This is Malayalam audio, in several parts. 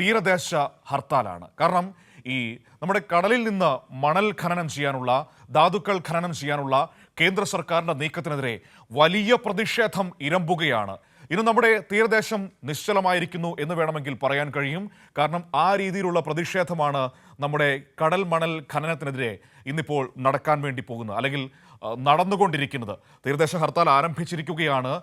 തീരദേശ ഹർത്താലാണ്. കാരണം ഈ നമ്മുടെ കടലിൽ നിന്ന് മണൽ ഖനനം ചെയ്യാനുള്ള ധാതുക്കൾ ഖനനം ചെയ്യാനുള്ള കേന്ദ്ര സർക്കാരിന്റെ നീക്കത്തിനെതിരെ വലിയ പ്രതിഷേധം ഇരമ്പുകയാണ്. ഇന്ന് നമ്മുടെ തീരദേശം നിശ്ചലമായിരിക്കുന്നു എന്ന് വേണമെങ്കിൽ പറയാൻ കഴിയും. കാരണം ആ രീതിയിലുള്ള പ്രതിഷേധമാണ് നമ്മുടെ കടൽ മണൽ ഖനനത്തിനെതിരെ ഇന്നിപ്പോൾ നടക്കാൻ വേണ്ടി പോകുന്നത്. അല്ലെങ്കിൽ നടന്നുകൊണ്ടിരിക്കുന്നത്. തീരദേശ ഹർത്താൽ ആരംഭിച്ചിരിക്കുകയാണ്.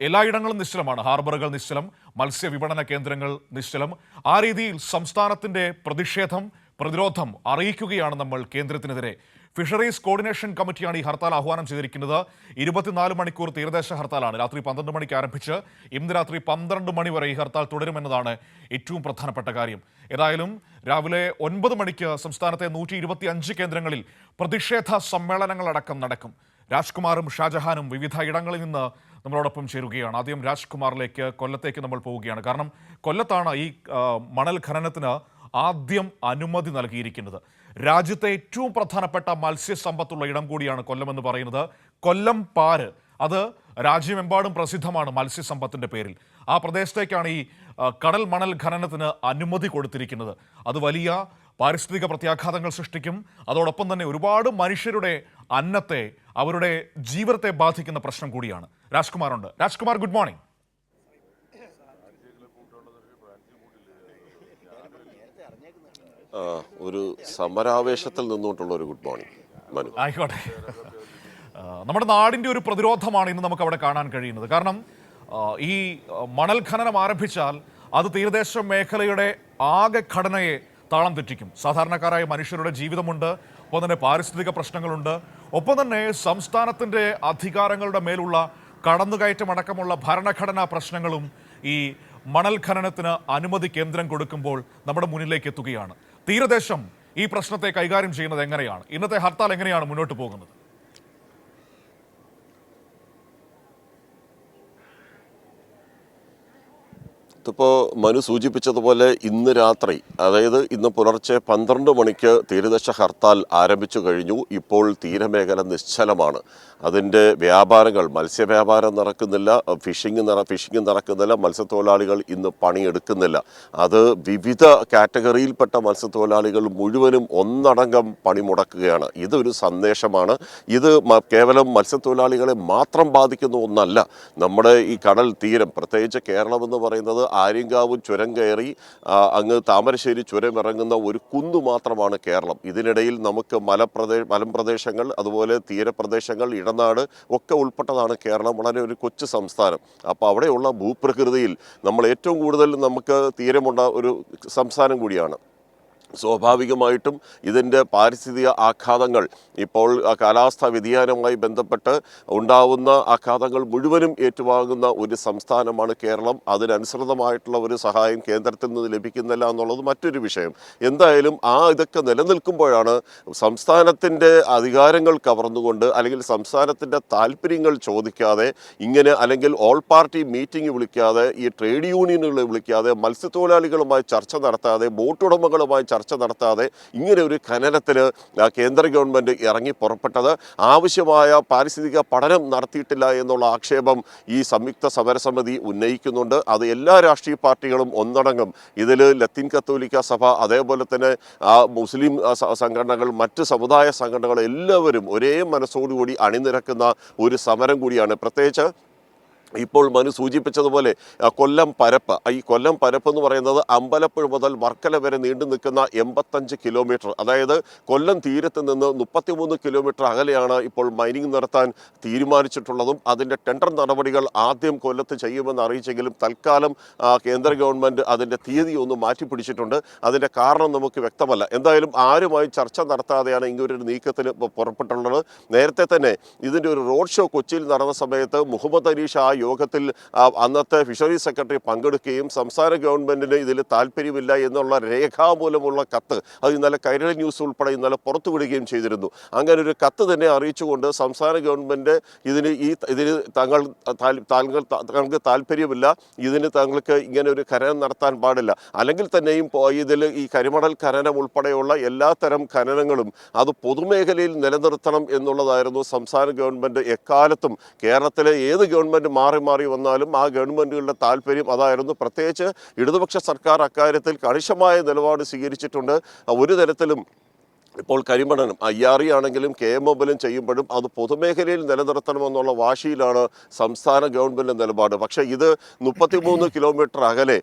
എല്ലായിടങ്ങളും നിശ്ചലമാണ്. ഹാർബറുകൾ നിശ്ചലം മത്സ്യ മത്സ്യവിപണന കേന്ദ്രങ്ങൾ നിശ്ചലം. ആ രീതിയിൽ സംസ്ഥാനത്തിന്റെ പ്രതിഷേധം പ്രതിരോധം അറിയിക്കുകയാണ് നമ്മൾ കേന്ദ്രത്തിനെതിരെ. ഫിഷറീസ് കോർഡിനേഷൻ കമ്മിറ്റിയാണ് ഈ ഹർത്താൽ ആഹ്വാനം ചെയ്തിരിക്കുന്നത്. ഇരുപത്തിനാല് മണിക്കൂർ തീരദേശ ഹർത്താലാണ്. രാത്രി പന്ത്രണ്ട് മണിക്ക് ആരംഭിച്ച് ഇന്ന് രാത്രി പന്ത്രണ്ട് മണി വരെ ഈ ഹർത്താൽ തുടരുമെന്നതാണ് ഏറ്റവും പ്രധാനപ്പെട്ട കാര്യം. ഏതായാലും രാവിലെ ഒൻപത് മണിക്ക് സംസ്ഥാനത്തെ നൂറ്റി കേന്ദ്രങ്ങളിൽ പ്രതിഷേധ സമ്മേളനങ്ങളടക്കം നടക്കും. രാജ്കുമാറും ഷാജഹാനും വിവിധ ഇടങ്ങളിൽ നിന്ന് നമ്മളോടൊപ്പം ചേരുകയാണ്. ആദ്യം രാജ്കുമാറിലേക്ക് കൊല്ലത്തേക്ക് നമ്മൾ പോവുകയാണ്. കാരണം കൊല്ലത്താണ് ഈ മണൽ ഖനനത്തിന് ആദ്യം അനുമതി നൽകിയിരിക്കുന്നത്. രാജ്യത്തെ ഏറ്റവും പ്രധാനപ്പെട്ട മത്സ്യസമ്പത്തുള്ള ഇടം കൂടിയാണ് കൊല്ലം എന്ന് പറയുന്നത്. കൊല്ലം പാര് അത് രാജ്യമെമ്പാടും പ്രസിദ്ധമാണ് മത്സ്യസമ്പത്തിന്റെ പേരിൽ. ആ പ്രദേശത്തേക്കാണ് ഈ കടൽ മണൽ ഖനനത്തിന് അനുമതി കൊടുത്തിരിക്കുന്നത്. അത് വലിയ പാരിസ്ഥിതിക പ്രത്യാഘാതങ്ങൾ സൃഷ്ടിക്കും. അതോടൊപ്പം തന്നെ ഒരുപാട് മനുഷ്യരുടെ അന്നത്തെ അവരുടെ ജീവിതത്തെ ബാധിക്കുന്ന പ്രശ്നം കൂടിയാണ്. രാജ്കുമാറുണ്ട്. രാജ്കുമാർ ഗുഡ് മോർണിംഗ് ഒരു സമരാവേശത്തിൽ നിന്നുകൊണ്ടുള്ള ഒരു ഗുഡ് മോർണിംഗ് മനു. ആയിക്കോട്ടെ. നമ്മുടെ നാടിന്റെ ഒരു പ്രതിരോധമാണ് ഇന്ന് നമുക്ക് അവിടെ കാണാൻ കഴിയുന്നത്. കാരണം ഈ മണൽ ഖനനം ആരംഭിച്ചാൽ അത് തീരദേശ മേഖലയുടെ ആകെ ഘടനയെ താളം തെറ്റിക്കും. സാധാരണക്കാരായ മനുഷ്യരുടെ ജീവിതമുണ്ട് ഒപ്പം തന്നെ പാരിസ്ഥിതിക പ്രശ്നങ്ങളുണ്ട് ഒപ്പം തന്നെ സംസ്ഥാനത്തിന്റെ അധികാരങ്ങളുടെ മേലുള്ള കടന്നുകയറ്റം അടക്കമുള്ള ഭരണഘടനാ പ്രശ്നങ്ങളും ഈ മണൽ ഖനനത്തിന് അനുമതി കേന്ദ്രം കൊടുക്കുമ്പോൾ നമ്മുടെ മുന്നിലേക്ക് എത്തുകയാണ്. തീരദേശം ഈ പ്രശ്നത്തെ കൈകാര്യം ചെയ്യുന്നത് എങ്ങനെയാണ്? ഇന്നത്തെ ഹർത്താൽ എങ്ങനെയാണ് മുന്നോട്ട് പോകുന്നത്? ഇതിപ്പോൾ മനു സൂചിപ്പിച്ചതുപോലെ ഇന്ന് രാത്രി അതായത് ഇന്ന് പുലർച്ചെ പന്ത്രണ്ട് മണിക്ക് തീരദേശ ഹർത്താൽ ആരംഭിച്ചു കഴിഞ്ഞു. ഇപ്പോൾ തീരമേഖല നിശ്ചലമാണ്. അതിന്റെ വ്യാപാരങ്ങൾ മത്സ്യവ്യാപാരം നടക്കുന്നില്ല ഫിഷിംഗ് നട ഫിഷിംഗ് നടക്കുന്നില്ല മത്സ്യത്തൊഴിലാളികൾ ഇന്ന് പണിയെടുക്കുന്നില്ല. അത് വിവിധ കാറ്റഗറിയിൽപ്പെട്ട മത്സ്യത്തൊഴിലാളികൾ മുഴുവനും ഒന്നടങ്കം പണി മുടക്കുകയാണ് ഇതൊരു സന്ദേശമാണ്. ഇത് കേവലം മത്സ്യത്തൊഴിലാളികളെ മാത്രം ബാധിക്കുന്ന ഒന്നല്ല. നമ്മുടെ ഈ കടൽ തീരം പ്രത്യേകിച്ച് കേരളം എന്ന് പറയുന്നത് ആര്യങ്കാവ് ചുരം കയറി അങ്ങ് താമരശ്ശേരി ചുരം ഇറങ്ങുന്ന ഒരു കുന്നു മാത്രമാണ് കേരളം. ഇതിനിടയിൽ നമുക്ക് മലപ്രദേ മലമ്പ്രദേശങ്ങൾ അതുപോലെ തീരപ്രദേശങ്ങൾ ഇടനാട് ഒക്കെ ഉൾപ്പെട്ടതാണ് കേരളം. വളരെ ഒരു കൊച്ചു സംസ്ഥാനം. അപ്പോൾ അവിടെയുള്ള ഭൂപ്രകൃതിയിൽ നമ്മൾ ഏറ്റവും കൂടുതൽ നമുക്ക് തീരമുണ്ട ഒരു സംസ്ഥാനം കൂടിയാണ്. സ്വാഭാവികമായിട്ടും ഇതിന്റെ പാരിസ്ഥിതിക ആഘാതങ്ങൾ ഇപ്പോൾ കാലാവസ്ഥാ വ്യതിയാനവുമായി ബന്ധപ്പെട്ട് ഉണ്ടാവുന്ന ആഘാതങ്ങൾ മുഴുവനും ഏറ്റുവാങ്ങുന്ന ഒരു സംസ്ഥാനമാണ് കേരളം. അതിനനുസൃതമായിട്ടുള്ള ഒരു സഹായം കേന്ദ്രത്തിൽ നിന്ന് ലഭിക്കുന്നില്ല എന്നുള്ളത് മറ്റൊരു വിഷയം. എന്തായാലും ആ ഇതൊക്കെ നിലനിൽക്കുമ്പോഴാണ് സംസ്ഥാനത്തിന്റെ അധികാരങ്ങൾ കവർന്നുകൊണ്ട് അല്ലെങ്കിൽ സംസ്ഥാനത്തിന്റെ താല്പര്യങ്ങൾ ചോദിക്കാതെ ഇങ്ങനെ അല്ലെങ്കിൽ ഓൾ പാർട്ടി മീറ്റിംഗ് വിളിക്കാതെ ഈ ട്രേഡ് യൂണിയനുകളെ വിളിക്കാതെ മത്സ്യത്തൊഴിലാളികളുമായി ചർച്ച നടത്താതെ ബോട്ട് ഉടമകളുമായി ചർച്ച നടത്താതെ ഇങ്ങനെ ഒരു ഖനനത്തിൽ കേന്ദ്ര ഗവൺമെന്റ് ഇറങ്ങി പുറപ്പെട്ടത് ആവശ്യമായ പാരിസ്ഥിതിക പഠനം നടത്തിയിട്ടില്ല എന്നുള്ള ആക്ഷേപം ഈ സംയുക്ത സമരസമിതി ഉന്നയിക്കുന്നുണ്ട്. അത് എല്ലാ രാഷ്ട്രീയ പാർട്ടികളും ഒന്നടങ്കം. ഇതിൽ ലത്തീൻ കത്തോലിക്ക സഭ അതേപോലെ തന്നെ മുസ്ലിം സംഘടനകൾ മറ്റ് സമുദായ സംഘടനകൾ എല്ലാവരും ഒരേ മനസ്സോടുകൂടി അണിനിരക്കുന്ന ഒരു സമരം കൂടിയാണ്. പ്രത്യേകിച്ച് ഇപ്പോൾ മനു സൂചിപ്പിച്ചതുപോലെ കൊല്ലം പരപ്പ് ഈ കൊല്ലം പരപ്പ് എന്ന് പറയുന്നത് അമ്പലപ്പുഴ മുതൽ വർക്കല വരെ നീണ്ടു നിൽക്കുന്ന എൺപത്തഞ്ച് കിലോമീറ്റർ. അതായത് കൊല്ലം തീരത്ത് നിന്ന് മുപ്പത്തിമൂന്ന് കിലോമീറ്റർ അകലെയാണ് ഇപ്പോൾ മൈനിങ് നടത്താൻ തീരുമാനിച്ചിട്ടുള്ളതും അതിന്റെ ടെൻഡർ നടപടികൾ ആദ്യം കൊല്ലത്ത് ചെയ്യുമെന്ന് അറിയിച്ചെങ്കിലും തൽക്കാലം കേന്ദ്ര ഗവൺമെന്റ് അതിന്റെ തീയതി ഒന്ന് മാറ്റിപ്പിടിച്ചിട്ടുണ്ട്. അതിന്റെ കാരണം നമുക്ക് വ്യക്തമല്ല. എന്തായാലും ആരുമായി ചർച്ച നടത്താതെയാണ് ഇങ്ങനൊരു നീക്കത്തിന് പുറപ്പെട്ടുള്ളത്. നേരത്തെ തന്നെ ഇതിന്റെ ഒരു റോഡ് ഷോ കൊച്ചിയിൽ നടന്ന സമയത്ത് മുഹമ്മദ് അനീഷ് ആ യോഗത്തിൽ അന്നത്തെ ഫിഷറീസ് സെക്രട്ടറി പങ്കെടുക്കുകയും സംസ്ഥാന ഗവൺമെന്റിന് ഇതിൽ താല്പര്യമില്ല എന്നുള്ള രേഖാമൂലമുള്ള കത്ത് അത് ഇന്നലെ കൈരളി ന്യൂസ് ഉൾപ്പെടെ ഇന്നലെ പുറത്തുവിടുകയും ചെയ്തിരുന്നു. അങ്ങനെ ഒരു കത്ത് തന്നെ അറിയിച്ചുകൊണ്ട് സംസ്ഥാന ഗവൺമെന്റ് ഇതിന് ഈ ഇതിന് തങ്ങൾ താങ്കൾ തങ്ങൾക്ക് താല്പര്യമില്ല ഇതിന് തങ്ങൾക്ക് ഇങ്ങനെ ഒരു ഖനനം നടത്താൻ പാടില്ല. അല്ലെങ്കിൽ തന്നെയും ഇതിൽ ഈ കരിമണൽ ഖനനം ഉൾപ്പെടെയുള്ള എല്ലാത്തരം ഖനനങ്ങളും അത് പൊതുമേഖലയിൽ നിലനിർത്തണം എന്നുള്ളതായിരുന്നു സംസ്ഥാന ഗവൺമെന്റ് എക്കാലത്തും. കേരളത്തിലെ ഏത് ഗവൺമെന്റ് മാറി മാറി വന്നാലും ആ ഗവൺമെന്റുകളുടെ താല്പര്യം അതായിരുന്നു. പ്രത്യേകിച്ച് ഇടതുപക്ഷ സർക്കാർ അക്കാര്യത്തിൽ കണിശമായ നിലപാട് സ്വീകരിച്ചിട്ടുണ്ട്. ഒരു തരത്തിലും ഇപ്പോൾ കരിമണനും ഐ ആർ ഇ ആണെങ്കിലും കെ എം മൊബൈലും ചെയ്യുമ്പോഴും അത് പൊതുമേഖലയിൽ നിലനിർത്തണമെന്നുള്ള വാശിയിലാണ് സംസ്ഥാന ഗവൺമെന്റ് നിലപാട്. പക്ഷേ ഇത് മുപ്പത്തിമൂന്ന് കിലോമീറ്റർ അകലെ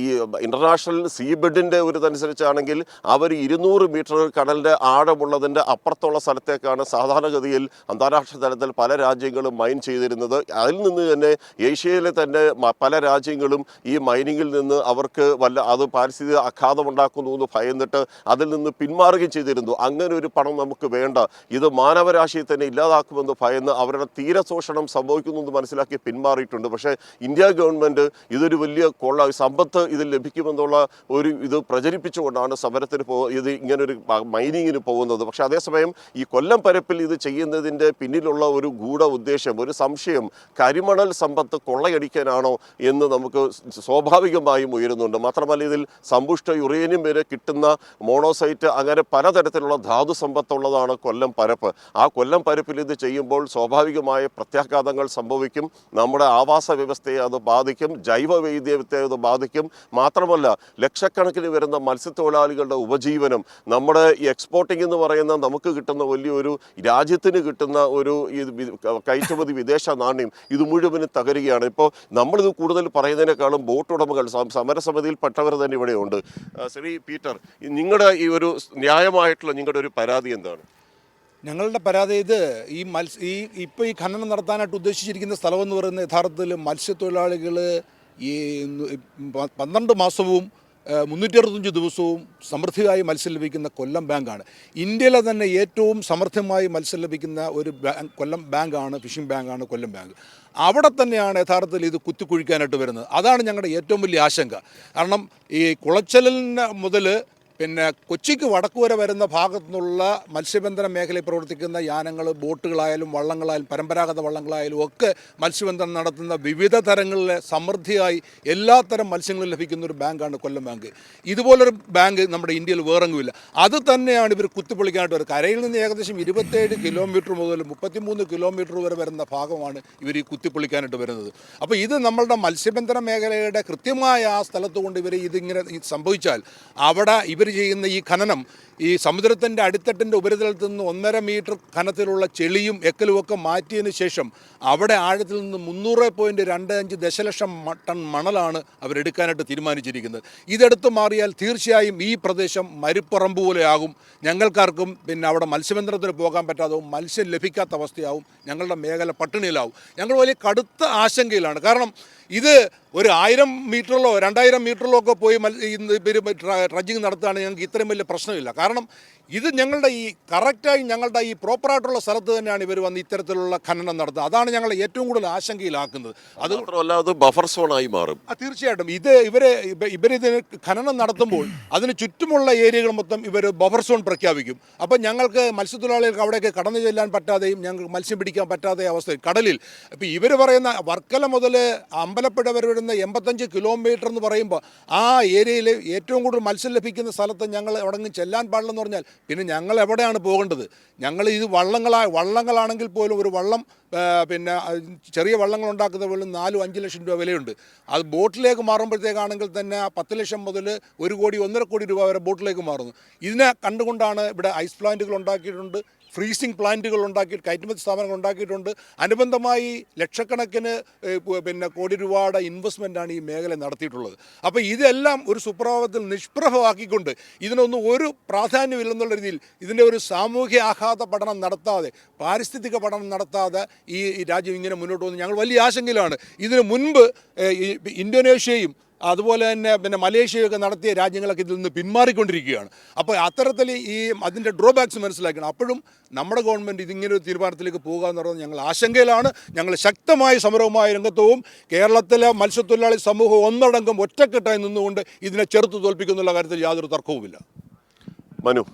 ഈ ഇന്റർനാഷണൽ സീ ബെഡിന്റെ ഒരു ഇതനുസരിച്ചാണെങ്കിൽ അവർ ഇരുന്നൂറ് മീറ്റർ കടലിന്റെ ആഴമുള്ളതിന്റെ അപ്പുറത്തുള്ള സ്ഥലത്തേക്കാണ് സാധാരണഗതിയിൽ അന്താരാഷ്ട്ര തലത്തിൽ പല രാജ്യങ്ങളും മൈൻ ചെയ്തിരുന്നത്. അതിൽ നിന്ന് തന്നെ ഏഷ്യയിലെ തന്നെ പല രാജ്യങ്ങളും ഈ മൈനിങ്ങിൽ നിന്ന് അവർക്ക് വല്ല അത് പാരിസ്ഥിതിക അഘാതമുണ്ടാക്കുന്നു എന്ന് ഭയന്നിട്ട് അതിൽ നിന്ന് പിന്മാറുകയും ചെയ്തിരുന്നു. അങ്ങനെ ഒരു പണം നമുക്ക് വേണ്ട. ഇത് മാനവരാശിയെ തന്നെ ഇല്ലാതാക്കുമെന്ന് ഭയന്ന് അവരുടെ തീരശോഷണം സംഭവിക്കുന്നു എന്ന് മനസ്സിലാക്കി പിന്മാറിയിട്ടുണ്ട്. പക്ഷേ ഇന്ത്യ ഗവൺമെന്റ് ഇതൊരു വലിയ കൊള്ള സമ്പത്ത് ഇതിൽ ലഭിക്കുമെന്നുള്ള ഒരു ഇത് പ്രചരിപ്പിച്ചുകൊണ്ടാണ് സമരത്തിന് പോ ഇത് ഇങ്ങനൊരു മൈനിങ്ങിന് പോകുന്നത്. പക്ഷേ അതേസമയം ഈ കൊല്ലം പരപ്പിൽ ഇത് ചെയ്യുന്നതിന്റെ പിന്നിലുള്ള ഒരു ഗൂഢ ഉദ്ദേശം ഒരു സംശയം കരിമണൽ സമ്പത്ത് കൊള്ളയടിക്കാനാണോ എന്ന് നമുക്ക് സ്വാഭാവികമായും ഉയരുന്നുണ്ട്. മാത്രമല്ല ഇതിൽ സമ്പുഷ്ട യുറേനിയം വരെ കിട്ടുന്ന മോണോസൈറ്റ് അങ്ങനെ പലതരത്തിലുള്ള ധാതു സമ്പത്തുള്ളതാണ് കൊല്ലം പരപ്പ്. ആ കൊല്ലം പരപ്പിൽ ഇത് ചെയ്യുമ്പോൾ സ്വാഭാവികമായ പ്രത്യാഘാതങ്ങൾ സംഭവിക്കും. നമ്മുടെ ആവാസ വ്യവസ്ഥയെ അത് ബാധിക്കും. ജൈവ വൈദ്യത്തെ അത് ബാധിക്കും. മാത്രമല്ല ലക്ഷക്കണക്കിന് വരുന്ന മത്സ്യത്തൊഴിലാളികളുടെ ഉപജീവനം നമ്മുടെ ഈ എക്സ്പോർട്ടിംഗ് എന്ന് പറയുന്ന നമുക്ക് കിട്ടുന്ന വലിയൊരു രാജ്യത്തിന് കിട്ടുന്ന ഒരു വി- കയറ്റുമതി വിദേശ നാണ്യം ഇത് മുഴുവനും തകരുകയാണ്. ഇപ്പോൾ നമ്മളിത് കൂടുതൽ പറയുന്നതിനേക്കാളും ബോട്ട് ഉടമകൾ സമരസമിതിയിൽ പെട്ടവർ തന്നെ ഇവിടെയുണ്ട്. ശ്രീ പീറ്റർ നിങ്ങളുടെ ഈ ഒരു ന്യായമായിട്ടുള്ള നിങ്ങളുടെ ഒരു പരാതി എന്താണ്? ഞങ്ങളുടെ പരാതി ഇത് ഈ മത്സ്യ ഈ ഇപ്പോൾ ഈ ഖനനം നടത്താനായിട്ട് ഉദ്ദേശിച്ചിരിക്കുന്ന സ്ഥലമെന്ന് പറയുന്നത് യഥാർത്ഥത്തിൽ മത്സ്യത്തൊഴിലാളികൾ ഈ പന്ത്രണ്ട് മാസവും മുന്നൂറ്റി അറുപത്തഞ്ച് ദിവസവും സമൃദ്ധിയായി മത്സ്യം ലഭിക്കുന്ന കൊല്ലം ബാങ്കാണ്. ഇന്ത്യയിലെ തന്നെ ഏറ്റവും സമൃദ്ധമായി മത്സ്യം ലഭിക്കുന്ന ഒരു ബാങ്ക് കൊല്ലം ബാങ്കാണ് ഫിഷിംഗ് ബാങ്കാണ് കൊല്ലം ബാങ്ക്. അവിടെ തന്നെയാണ് യഥാർത്ഥത്തിൽ ഇത് കുത്തിക്കുഴിക്കാനായിട്ട് വരുന്നത്. അതാണ് ഞങ്ങളുടെ ഏറ്റവും വലിയ ആശങ്ക. കാരണം ഈ കുളച്ചലിന് മുതൽ പിന്നെ കൊച്ചിക്ക് വടക്കുവരെ വരുന്ന ഭാഗത്തു നിന്നുള്ള മത്സ്യബന്ധന മേഖലയിൽ പ്രവർത്തിക്കുന്ന യാനങ്ങൾ ബോട്ടുകളായാലും വള്ളങ്ങളായാലും പരമ്പരാഗത വള്ളങ്ങളായാലും ഒക്കെ മത്സ്യബന്ധനം നടത്തുന്ന വിവിധ തരങ്ങളിലെ സമൃദ്ധിയായി എല്ലാത്തരം മത്സ്യങ്ങളും ലഭിക്കുന്ന ഒരു ബാങ്കാണ് കൊല്ലം ബാങ്ക്. ഇതുപോലൊരു ബാങ്ക് നമ്മുടെ ഇന്ത്യയിൽ വേറെങ്ങുമില്ല. അത് തന്നെയാണ് ഇവർ കുത്തിപ്പൊളിക്കാനായിട്ട് വരുന്നത്. കരയിൽ നിന്ന് ഏകദേശം ഇരുപത്തേഴ് കിലോമീറ്റർ മുതൽ മുപ്പത്തിമൂന്ന് കിലോമീറ്റർ വരെ വരുന്ന ഭാഗമാണ് ഇവർ ഈ കുത്തിപ്പൊളിക്കാനായിട്ട് വരുന്നത്. അപ്പോൾ ഇത് നമ്മളുടെ മത്സ്യബന്ധന മേഖലയുടെ കൃത്യമായ ആ സ്ഥലത്ത് കൊണ്ട് ഇവർ ഇതിങ്ങനെ സംഭവിച്ചാൽ അവിടെ ഇവർ ചെയ്യുന്ന ഈ ഖനനം ഈ സമുദ്രത്തിന്റെ അടിത്തട്ടിന്റെ ഉപരിതലത്തിൽ നിന്ന് ഒന്നര മീറ്റർ ഖനത്തിലുള്ള ചെളിയും എക്കലും ഒക്കെ മാറ്റിയതിന് ശേഷം അവിടെ ആഴത്തിൽ നിന്ന് മുന്നൂറ് പോയിന്റ് രണ്ട് അഞ്ച് ദശലക്ഷം ടൺ മണലാണ് അവരെടുക്കാനായിട്ട് തീരുമാനിച്ചിരിക്കുന്നത്. ഇതെടുത്ത് മാറിയാൽ തീർച്ചയായും ഈ പ്രദേശം മരുപ്പറമ്പ് പോലെയാകും ഞങ്ങൾക്കാർക്കും പിന്നെ അവിടെ മത്സ്യബന്ധനത്തിന് പോകാൻ പറ്റാതാവും മത്സ്യം ലഭിക്കാത്ത അവസ്ഥയാവും. ഞങ്ങളുടെ മേഖല പട്ടിണിയിലാവും. ഞങ്ങൾ വലിയ കടുത്ത ആശങ്കയിലാണ്. കാരണം ഇത് ഒരു ആയിരം മീറ്ററിലോ രണ്ടായിരം മീറ്ററിലോ ഒക്കെ പോയി മൽ ട്രഡ്ജിങ് നടത്തുകയാണെങ്കിൽ ഞങ്ങൾക്ക് ഇത്രയും വലിയ പ്രശ്നമില്ല. കാരണം ഇത് ഞങ്ങളുടെ ഈ കറക്റ്റായി ഞങ്ങളുടെ ഈ പ്രോപ്പറായിട്ടുള്ള സ്ഥലത്ത് തന്നെയാണ് ഇവർ വന്ന് ഇത്തരത്തിലുള്ള ഖനനം നടത്തുന്നത്. അതാണ് ഞങ്ങളെ ഏറ്റവും കൂടുതൽ ആശങ്കയിലാക്കുന്നത്. അത് മാത്രമല്ല അത് ബഫർ സോണായി മാറും. തീർച്ചയായിട്ടും. ഇത് ഇവരെ ഇവ- ഇവരിതിന് ഖനനം നടത്തുമ്പോൾ അതിന് ചുറ്റുമുള്ള ഏരിയകൾ മൊത്തം ഇവർ ബഫർ സോൺ പ്രഖ്യാപിക്കും. അപ്പം ഞങ്ങൾക്ക് മത്സ്യത്തൊഴിലാളികൾക്ക് അവിടേക്ക് കടന്നു ചെല്ലാൻ പറ്റാതെയും ഞങ്ങൾക്ക് മത്സ്യം പിടിക്കാൻ പറ്റാതെ അവസ്ഥ കടലിൽ. ഇപ്പം ഇവർ പറയുന്ന വർക്കല മുതൽ അമ്പലപ്പുഴ വരെ വരുന്ന എൺപത്തഞ്ച് കിലോമീറ്റർ എന്ന് പറയുമ്പോൾ ആ ഏരിയയിൽ ഏറ്റവും കൂടുതൽ മത്സ്യം ലഭിക്കുന്ന സ്ഥലത്ത് ഞങ്ങൾ എവിടെങ്കിലും ചെല്ലാൻ പാടില്ലെന്ന് പറഞ്ഞാൽ പിന്നെ ഞങ്ങൾ എവിടെയാണ് പോകേണ്ടത്? ഞങ്ങൾ ഇത് വള്ളങ്ങളായ വള്ളങ്ങളാണെങ്കിൽ പോലും ഒരു വള്ളം പിന്നെ ചെറിയ വള്ളങ്ങൾ ഉണ്ടാക്കുന്ന പോലും നാലും അഞ്ച് ലക്ഷം രൂപ വിലയുണ്ട്. അത് ബോട്ടിലേക്ക് മാറുമ്പോഴത്തേക്കാണെങ്കിൽ തന്നെ പത്ത് ലക്ഷം മുതൽ ഒരു കോടി ഒന്നര കോടി രൂപ വരെ ബോട്ടിലേക്ക് മാറുന്നു. ഇതിനെ കണ്ടുകൊണ്ടാണ് ഇവിടെ ഐസ് പ്ലാന്റുകൾ ഉണ്ടാക്കിയിട്ടുണ്ട്. ഫ്രീസിംഗ് പ്ലാന്റുകൾ ഉണ്ടാക്കി കയറ്റുമതി സ്ഥാപനങ്ങൾ ഉണ്ടാക്കിയിട്ടുണ്ട്. അനുബന്ധമായി ലക്ഷക്കണക്കിന് പിന്നെ കോടി രൂപയുടെ ഇൻവെസ്റ്റ്മെന്റാണ് ഈ മേഖല നടത്തിയിട്ടുള്ളത്. അപ്പോൾ ഇതെല്ലാം ഒരു സുപ്രഭാതത്തിൽ നിഷ്പ്രഭമാക്കിക്കൊണ്ട് ഇതിനൊന്നും ഒരു പ്രാധാന്യമില്ലെന്നുള്ള രീതിയിൽ ഇതിന്റെ ഒരു സാമൂഹ്യ ആഘാത പഠനം നടത്താതെ പാരിസ്ഥിതിക പഠനം നടത്താതെ ഈ രാജ്യം ഇങ്ങനെ മുന്നോട്ട് പോകുന്നത് ഞങ്ങൾ വലിയ ആശങ്കയിലാണ്. ഇതിനു മുൻപ് ഇന്തോനേഷ്യയും അതുപോലെ തന്നെ പിന്നെ മലേഷ്യയൊക്കെ നടത്തിയ രാജ്യങ്ങളൊക്കെ ഇതിൽ നിന്ന് പിന്മാറിക്കൊണ്ടിരിക്കുകയാണ്. അപ്പോൾ അത്തരത്തിൽ ഈ അതിന്റെ ഡ്രോബാക്സ് മനസ്സിലാക്കണം. അപ്പോഴും നമ്മുടെ ഗവൺമെന്റ് ഇതിങ്ങനെ ഒരു തീരുമാനത്തിലേക്ക് പോകുക എന്ന് പറയുന്നത് ഞങ്ങൾ ആശങ്കയിലാണ്. ഞങ്ങൾ ശക്തമായ സമരവുമായ രംഗത്തവും കേരളത്തിലെ മത്സ്യത്തൊഴിലാളി സമൂഹം ഒന്നടങ്കം ഒറ്റക്കെട്ടായി നിന്നുകൊണ്ട് ഇതിനെ ചെറുത്ത് തോൽപ്പിക്കുന്നുള്ള കാര്യത്തിൽ യാതൊരു തർക്കവുമില്ല. മനു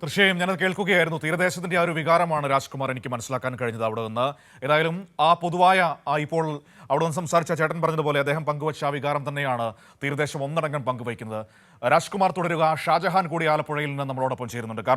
തീർച്ചയായും ഞാനത് കേൾക്കുകയായിരുന്നു. തീരദേശത്തിന്റെ ആ ഒരു വികാരമാണ് രാജ്കുമാർ എനിക്ക് മനസ്സിലാക്കാൻ കഴിഞ്ഞത് അവിടെ നിന്ന്. ഏതായാലും ആ പൊതുവായ ആ ഇപ്പോൾ അവിടെ നിന്ന് സംസാരിച്ച ചേട്ടൻ പറഞ്ഞതുപോലെ അദ്ദേഹം പങ്കുവച്ച ആ വികാരം തന്നെയാണ് തീരദേശം ഒന്നടങ്കം പങ്കുവയ്ക്കുന്നത്. രാജ്കുമാർ തുടരുക. ഷാജഹാൻ കൂടി ആലപ്പുഴയിൽ നിന്ന് നമ്മളോടൊപ്പം ചേരുന്നുണ്ട്.